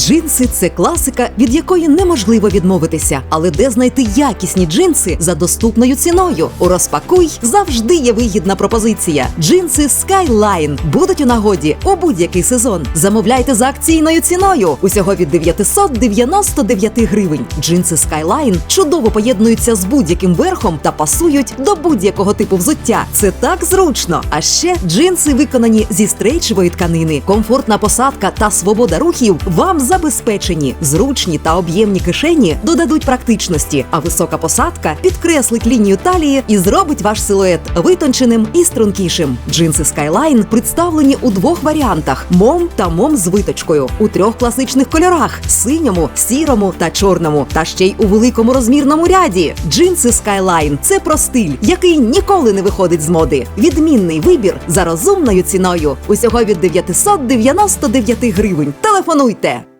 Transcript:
Джинси це класика, від якої неможливо відмовитися. Але де знайти якісні джинси за доступною ціною? У розпакуй завжди є вигідна пропозиція. Джинси Skyline будуть у нагоді у будь-який сезон. Замовляйте за акційною ціною. Усього від 999 гривень. Джинси Skyline чудово поєднуються з будь-яким верхом та пасують до будь-якого типу взуття. Це так зручно. А ще джинси виконані зі стрейчевої тканини, комфортна посадка та свобода рухів вам забезпечені. Зручні та об'ємні кишені додадуть практичності, а висока посадка підкреслить лінію талії і зробить ваш силует витонченим і стрункішим. Джинси Skyline представлені у двох варіантах: мом та мом з виточкою у трьох класичних кольорах: синьому, сірому та чорному, та ще й у великому розмірному ряді. Джинси Skyline – це про стиль, який ніколи не виходить з моди. Відмінний вибір за розумною ціною. Усього від 999 гривень. Телефонуйте.